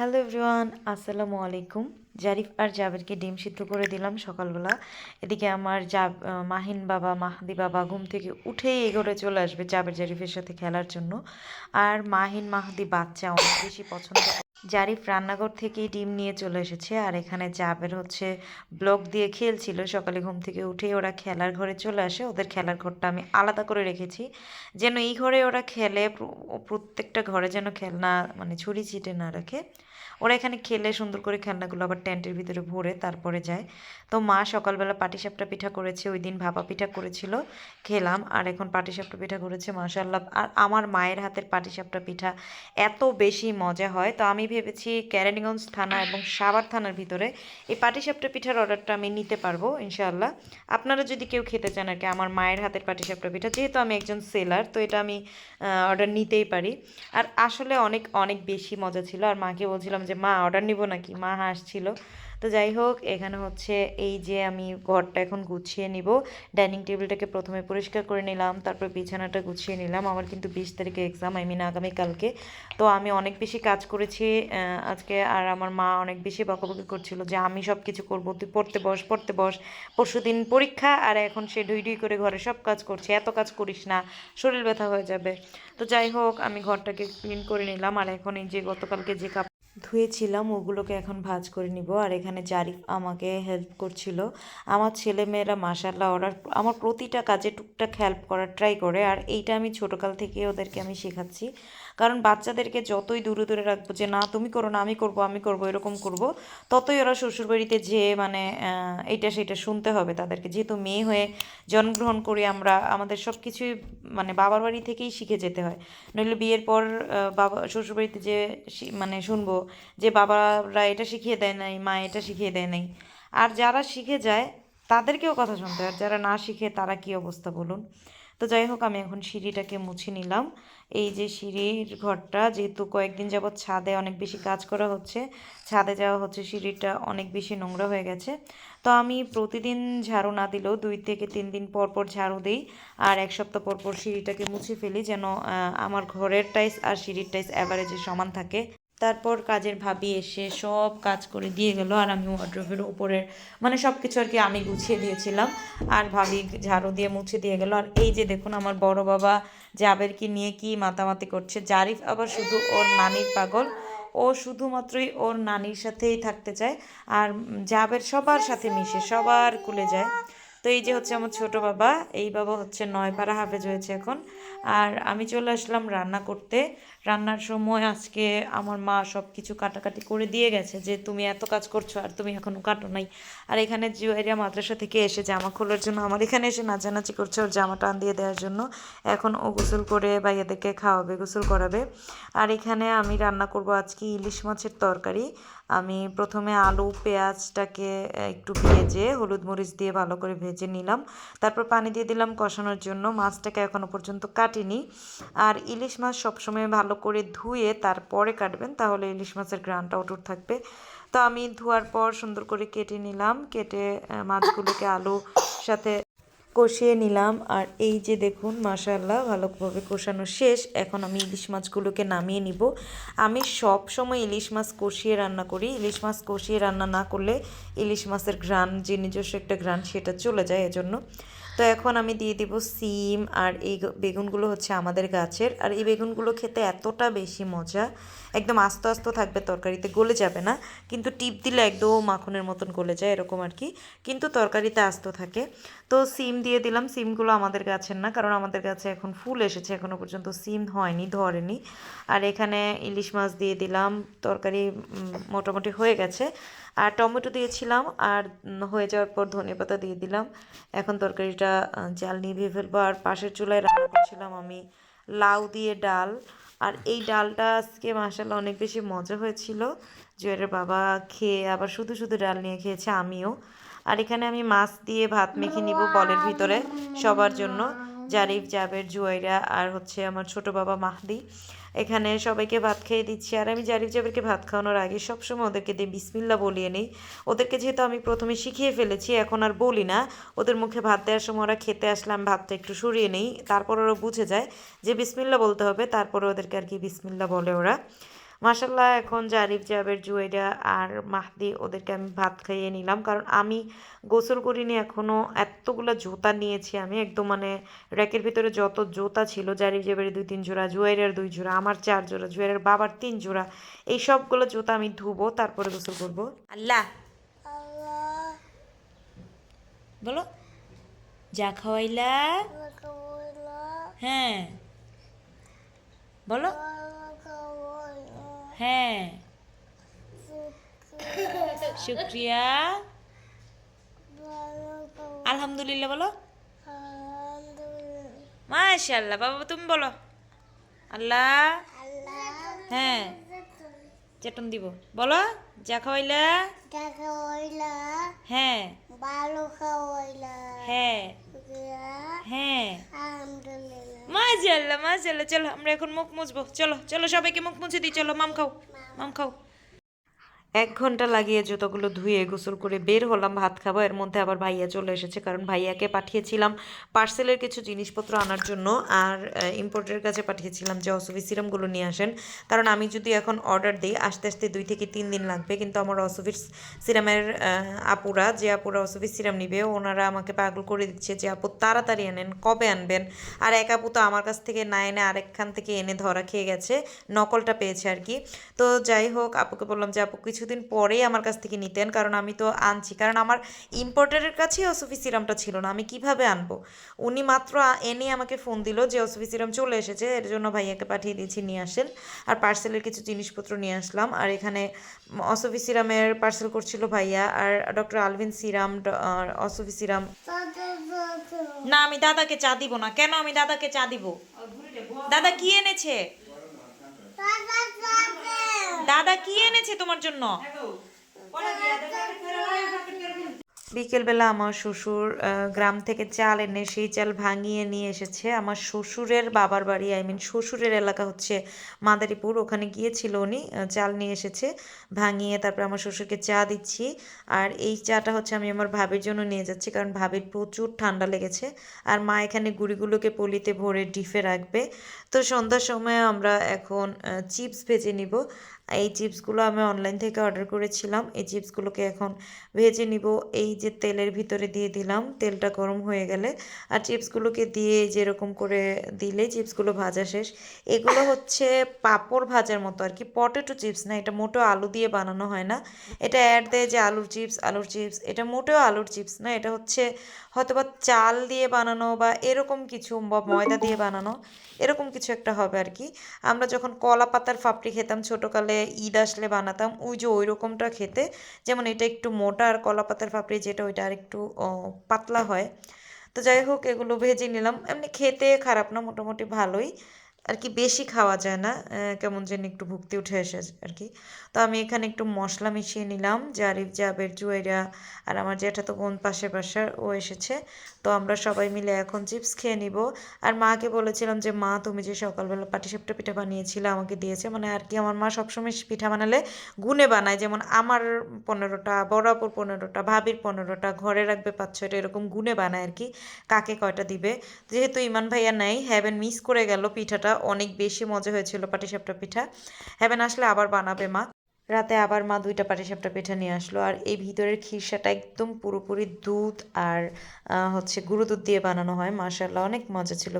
Hello everyone আসসালামু আলাইকুম। জারিফ আর জাবেরকে ডিম সিদ্ধ করে দিলাম সকালবেলা। এদিকে আমার আহ, মাহিন বাবা মাহাদি বাবা ঘুম থেকে উঠেই এগোরে চলে আসবে জাবের জারিফের সাথে খেলার জন্য। আর মাহিন মাহাদি বাচ্চা অনেক বেশি পছন্দ। জারিফ রান্নাঘর থেকেই ডিম নিয়ে চলে এসেছে আর এখানে জাবের হচ্ছে ব্লক দিয়ে খেলছিল। সকালে ঘুম থেকে উঠেই ওরা খেলার ঘরে চলে আসে। ওদের খেলার ঘরটা আমি আলাদা করে রেখেছি। যেন এই ঘরে ওরা খেলে প্রত্যেকটা ঘরে যেন খেলনা মানে ছড়ি ছিটে না রাখে। ওরা এখানে খেলে সুন্দর করে খেলনাগুলো আবার টেন্টের ভিতরে ভরে তারপরে যায়। তো মা সকালবেলা পাটিসাপটা পিঠা করেছে, ওই দিন ভাপা পিঠা করেছিল, খেলাম। আর এখন পাটিসাপটা পিঠা করেছে মাশাল্লাহ আর আমার মায়ের হাতের পাটিসাপটা পিঠা এত বেশি মজা হয়। তো আমি ভেবেছি ক্যারানীগঞ্জ থানা এবং সাভার থানার ভিতরে এই পাটিসাপটা পিঠার অর্ডারটা আমি নিতে পারব, ইনশাআল্লাহ। আপনারা যদি কেউ খেতে চান আর কি, আমার মায়ের হাতের পাটিসাপটা পিঠা, যেহেতু আমি একজন সেলার, তো এটা আমি অর্ডার নিতেই পারি। আর আসলে অনেক অনেক বেশি মজা ছিল। আর মাকে বলছিলাম যে, মা অর্ডার নিব নাকি? মা হাসছিল। তো যাই হোক, এখানে হচ্ছে এই যে, আমি ঘরটা এখন গুছিয়ে নিব। ডাইনিং টেবিলটাকে প্রথমে পরিষ্কার করে নিলাম, তারপর বিছানাটা গুছিয়ে নিলাম। আমার কিন্তু বিশ তারিখে এক্সাম আই মিন আগামীকালকে। তো আমি অনেক বেশি কাজ করেছি আজকে আর আমার মা অনেক বেশি বকাবকি করছিল যে, আমি সব কিছু করব, তুই পড়তে বস পড়তে বস। পরশু দিন পরীক্ষা, আর এখন সে ঢুই ঢুই করে ঘরে সব কাজ করছে। এত কাজ করিস না, শরীর ব্যথা হয়ে যাবে। তো যাই হোক, আমি ঘরটাকে ক্লিন করে নিলাম। আর এখন এই যে, গতকালকে যে কাপ ধুয়েছিলাম, ওগুলোকে এখন ভাঁজ করে নিব। আর এখানে জারিফ আমাকে হেল্প করছিল। আমার ছেলে মেয়েরা মাসাল্লাহ ওরা আমার প্রতিটা কাজে টুকটাক হেল্প করার ট্রাই করে। আর এইটা আমি ছোটোকাল থেকে ওদেরকে আমি শেখাচ্ছি। কারণ বাচ্চাদেরকে যতই দূরে দূরে রাখব যে, না, তুমি করো না, আমি করব আমি করব, এরকম করব, ততই ওরা শ্বশুরবাড়িতে যে মানে এইটা সেটা শুনতে হবে তাদেরকে। যেহেতু মেয়ে হয়ে জন্মগ্রহণ করি আমরা, আমাদের সব কিছুই মানে বাবার বাড়ি থেকেই শিখে যেতে হয়। নইলে বিয়ের পর বাবা, শ্বশুরবাড়িতে যে মানে শুনব যে বাবারা এটা শিখিয়ে দেয় নাই, মা এটা শিখিয়ে দেয় নাই। আর যারা শিখে যায়, তাদেরকেও কথা শুনতে হয়। আর যারা না শিখে, তারা কি অবস্থা বলুন? তো যাই হোক, আমি এখন সিঁড়িটাকে মুছে নিলাম। এই যে সিঁড়ির ঘরটা, যেহেতু কয়েকদিন যাবৎ ছাদে অনেক বেশি কাজ করা হচ্ছে, ছাদে যাওয়া হচ্ছে, সিঁড়িটা অনেক বেশি নোংরা হয়ে গেছে। তো আমি প্রতিদিন ঝাড়ু না দিলেও দুই থেকে তিন দিন পর পর ঝাড়ু দিই, আর এক সপ্তাহ পর পর সিঁড়িটাকে মুছে ফেলি যেন আমার ঘরের টাইস আর সিঁড়ির টাইস অ্যাভারেজে সমান থাকে। তারপর কাজের ভাবি এসে সব কাজ করে দিয়ে গেল আর আমি ওয়ার্ড্রোবের উপরের মানে সব কিছু আর কি আমি গুছিয়ে দিয়েছিলাম আর ভাবি ঝাড়ু দিয়ে মুছে দিয়ে গেল। আর এই যে দেখুন আমার বড় বাবা জাবেরকে নিয়ে কি মাতামাতি করছে। জারিফ আবার শুধু ওর নানির পাগল। ও শুধুমাত্রই ওর নানির সাথেই থাকতে চায়। আর জাবের সবার সাথে মিশে, সবার কুলে যায়। তো এই যে হচ্ছে আমার ছোট বাবা, এই বাবা হচ্ছে নয় পাড়া হাফেজ হয়েছে এখন। আর আমি চলে আসলাম রান্না করতে। রান্নার সময় আজকে আমার মা সব কিছু কাটাকাটি করে দিয়ে গেছে যে, তুমি এত কাজ করছ আর তুমি এখনও কাটো নাই। আর এখানে জুয়েরিয়া মাদ্রাসা থেকে এসে জামা খোলার জন্য আমার এখানে এসে নাচানাচি করছে ওর জামা টান দিয়ে দেওয়ার জন্য। এখন ও গোসল করে বা এদেরকে খাওয়াবে, গোসল করাবে। আর এখানে আমি রান্না করব আজকে ইলিশ মাছের তরকারি। আমি প্রথমে আলু, পেঁয়াজটাকে একটু ভেজে হলুদ মরিচ দিয়ে ভালো করে ভেজে নিলাম। তারপর পানি দিয়ে দিলাম কষানোর জন্য। মাছটাকে এখনও পর্যন্ত কাটিনি। আর ইলিশ মাছ সবসময় ভালো করে ধুয়ে তারপরে কাটবেন, তাহলে ইলিশ মাছের গ্রানটা অটুট থাকবে। তো আমি ধোয়ার পর সুন্দর করে কেটে নিলাম। কেটে মাছগুলোকে আলু সাথে কষিয়ে নিলাম। আর এই যে দেখুন মাশাল্লাহ ভালোভাবে কষানো শেষ। এখন আমি ইলিশ মাছগুলোকে নামিয়ে নিব। আমি সব সময় ইলিশ মাছ কষিয়ে রান্না করি। ইলিশ মাছ কষিয়ে রান্না না করলে ইলিশ মাছের ঘ্রাণ, যে নিজস্ব একটা ঘ্রাণ, সেটা চলে যায় এজন্য। তো এখন আমি দিয়ে দিব সিম আর এই বেগুনগুলো হচ্ছে আমাদের গাছের। আর এই বেগুনগুলো খেতে এতটা বেশি মজা। একদম আস্তে আস্তে থাকবে, তরকারিতে গলে যাবে না। কিন্তু টিপ দিলে একদম মাখনের মতন গলে যায়, এরকম আর কি। কিন্তু তরকারিতে আস্ত থাকে। তো সিম দিয়ে দিলাম। সিমগুলো আমাদের গাছের না, কারণ আমাদের কাছে এখন ফুল এসেছে এখনও পর্যন্ত সিম হয়নি, ধরেনি। আর এখানে ইলিশ মাছ দিয়ে দিলাম, তরকারি মোটামুটি হয়ে গেছে। আর টমেটো দিয়েছিলাম, আর হয়ে যাওয়ার পর ধনেপাতা দিয়ে দিলাম। এখন তরকারিটা জাল নিভিয়ে ফেলব। আর পাশের চুলায় রান্না করছিলাম আমি লাউ দিয়ে ডাল। আর এই ডালটা আজকে মাসাল্লাহ অনেক বেশি মজা হয়েছিল। জুয়েলের বাবা খেয়ে আবার শুধু শুধু ডাল নিয়ে খেয়েছে, আমিও। আর এখানে আমি মাছ দিয়ে ভাত মেখে নিব বলের ভিতরে। সবার জন্য জারিফ, জাবের, জুয়াইরা আর হচ্ছে আমার ছোট বাবা মাহদি। এখানে সবাইকে ভাত খেয়ে দিচ্ছি। আর আমি জারিফ, জাবেরকে ভাত খাওয়ানোর আগে সবসময় ওদেরকে দিয়ে বিসমিল্লা বলিয়ে নিই। ওদেরকে যেহেতু আমি প্রথমে শিখিয়ে ফেলেছি, এখন আর বলি না। ওদের মুখে ভাত দেওয়ার সময় ওরা খেতে আসলাম ভাতটা একটু সরিয়ে নিই। তারপর ওরা বুঝে যায় যে বিসমিল্লা বলতে হবে, তারপরে ওদেরকে আর কি বিসমিল্লা বলে ওরা। মাসাল্লাহ এখন জারিফ জাবের জুয়েরা আর মাহদি ওদেরকে আমি ভাত খাইয়ে নিলাম। কারণ আমি গোসল করিনি এখনও এতগুলো জুতা নিয়েছি আমি। একদম মানে র্যাকের ভিতরে যত জুতা ছিল জারিফ জাবের দুই তিন জোড়া জুয়েরের দুই জোড়া আমার চার জোড়া জুয়েরের বাবার তিন জোড়া এই সবগুলো জুতা আমি ধুবো তারপরে গোসল করব। আল্লাহ! বলো। যা খাওয়াইলা। হ্যাঁ। বলো। হ্যাঁ। শুক্রিয়া। আলহামদুলিল্লাহ বলো। মাশাল্লাহ বাবা তুমি বলো। আল্লাহ। হ্যাঁ। চেতন দিব। বলো যা খাওয়াইলা। হ্যাঁ। ভালো খাওয়াইলা। হ্যাঁ। মাশাল্লাহ মাশাল্লাহ চলো, আমরা এখন মুখ মুছবো। চলো চলো সবাইকে মুখ মুছে দিই, চলো, মাম খাও মাম খাও। এক ঘণ্টা লাগিয়ে জুতোগুলো ধুয়ে গোসল করে বের হলাম, ভাত খাব। এর মধ্যে আবার ভাইয়া চলে এসেছে, কারণ ভাইয়াকে পাঠিয়েছিলাম পার্সেলের কিছু জিনিসপত্র আনার জন্য। আর ইম্পোর্টের কাছে পাঠিয়েছিলাম যে অসুফি সিরামগুলো নিয়ে আসেন। কারণ আমি যদি এখন অর্ডার দিই, আস্তে আস্তে দুই থেকে তিন দিন লাগবে। কিন্তু আমার অসুফির সিরামের আপুরা, যে আপুরা অসুফি সিরাম নিবে, ওনারা আমাকে পাগল করে দিচ্ছে যে, আপু, তাড়াতাড়ি আনেন, কবে আনবেন? আর এক আপু তো আমার কাছ থেকে না এনে আরেকখান থেকে এনে ধরা খেয়ে গেছে, নকলটা পেয়েছে আর কি। তো যাই হোক, আপুকে বললাম যে, আপু কিছুদিন পরেই আমার কাছ থেকে নিতেন, কারণ আমি তো আনছি। কারণ আমার ইম্পোর্টারের কাছেই অসুফি সিরামটা ছিল না, আমি কীভাবে আনব? উনি মাত্র এনে আমাকে ফোন দিল যে অসুফি সিরাম চলে এসেছে, এর জন্য ভাইয়াকে পাঠিয়ে দিয়েছি, নিয়ে আসেন। আর পার্সেলের কিছু জিনিসপত্র নিয়ে আসলাম। আর এখানে অসুফি সিরামের পার্সেল করছিল ভাইয়া, আর ডক্টর আলভিন সিরাম অসুফি সিরাম না, আমি দাদাকে চা দিব না। কেন আমি দাদাকে চা দিব? দাদা কি এনেছে? দাদা কি এনেছে তোমার জন্য? বিকেলবেলা আমার শ্বশুর গ্রাম থেকে চাল এনে সেই চাল ভাঙিয়ে নিয়ে এসেছে। আমার শ্বশুরের বাবার বাড়ি আই মিন শ্বশুরের এলাকা হচ্ছে মাদারীপুর। ওখানে গিয়েছিল উনি চাল নিয়ে এসেছে, ভাঙিয়ে তারপরে আমার শ্বশুরকে চা দিচ্ছি। আর এই চাটা হচ্ছে আমি আমার ভাবির জন্য নিয়ে যাচ্ছি, কারণ ভাবির প্রচুর ঠান্ডা লেগেছে। আর মা এখানে গুড়িগুলোকে পলিতে ভরে ডিফে রাখবে। তো সন্ধ্যার সময় আমরা এখন চিপস ভেজে নিব। এই চিপসগুলো আমি অনলাইন থেকে অর্ডার করেছিলাম। এই চিপসগুলোকে এখন ভেজে নিব। এই যে তেলের ভিতরে দিয়ে দিলাম, তেলটা গরম হয়ে গেলে। আর চিপসগুলোকে দিয়ে যেরকম করে দিলে চিপসগুলো ভাজা শেষ। এগুলো হচ্ছে পাঁপড় ভাজার মতো আর কি। পটেটো চিপস না, এটা মোটো আলু দিয়ে বানানো হয় না। এটা অ্যাড দেয় যে আলুর চিপস আলুর চিপস এটা মোটেও আলুর চিপস না, এটা হচ্ছে হয়তোবা চাল দিয়ে বানানো বা এরকম কিছু বা ময়দা দিয়ে বানানো, এরকম কিছু একটা হবে আর কি। আমরা যখন কলা পাতার ফাপড়ি খেতাম ছোটোকালে ঈদ আসলে বানাতাম, ওই যে ওই রকমটা খেতে। যেমন এটা একটু মোটা আর কলা পাতার পাপড়ি যেটা ওইটা আর একটু পাতলা হয়। তো যাই হোক, এগুলো ভেজে নিলাম। এমনি খেতে খারাপ না, মোটামুটি ভালোই। আর কি বেশি খাওয়া যায় না কেমন যেন একটু ভুক্তি উঠে এসে আর কি তো আমি এখানে একটু মশলা মিশিয়ে নিলাম জারিফ জাবের জুয়েরা আর আমার জ্যাঠা তো বোন পাশে পাশে ও এসেছে। তো আমরা সবাই মিলে এখন চিপস খেয়ে নিব। আর মাকে বলেছিলাম যে, মা, তুমি যে সকালবেলা পাটিসাপটা পিঠা বানিয়েছিলে, আমাকে দিয়েছে। মানে আর কি আমার মা সবসময় পিঠা বানালে গুনে বানায়, যেমন আমার পনেরোটা বরাবর পনেরোটা, ভাবির পনেরোটা, ঘরে রাখবে পাঁচ ছয়টা, এরকম গুনে বানায় আর কি কাকে কয়টা দিবে। যেহেতু ইমান ভাইয়া নাই হ্যাভেন মিস করে গেল পিঠাটা অনেক বেশি মজা হয়েছিল পাটিসাপটা পিঠা। হ্যাভেন আসলে আবার বানাবে মা। রাতে আবার মা দুইটা পাটিসাপটা পিঠা নিয়ে আসলো। আর এই ভিতরের খিরসাটা একদম পুরোপুরি দুধ আর হচ্ছে গুঁড়ো দুধ দিয়ে বানানো হয় মাসাল্লাহ অনেক মজা ছিল।